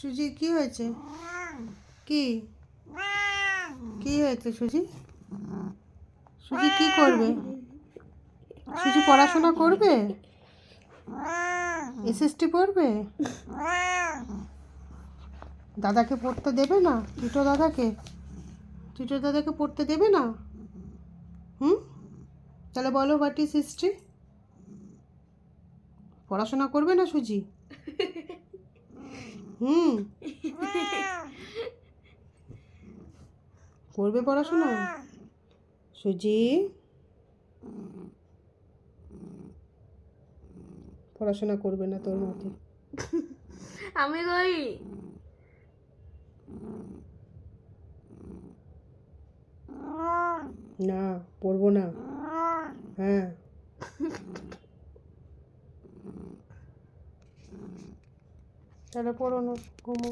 সুজি, কি হয়েছে? কি? কি হয়েছে সুজি? সুজি কি করবে? সুজি পড়াশোনা করবে? এসএসটি পড়বে? দাদাকে পড়তে দেবে না? টিটো দাদাকে? টিটো দাদাকে পড়তে দেবে না? হুম? তাহলে বলো হোয়াট ইজ হিস্ট্রি পড়াশোনা করবে না সুজি? হুম। করবে পড়াশোনা? সুজি? পড়াশোনা করবে না তোর মতে। আমি কই? না পড়ব না। হ্যাঁ। তাহলে পড়ো না ঘুমো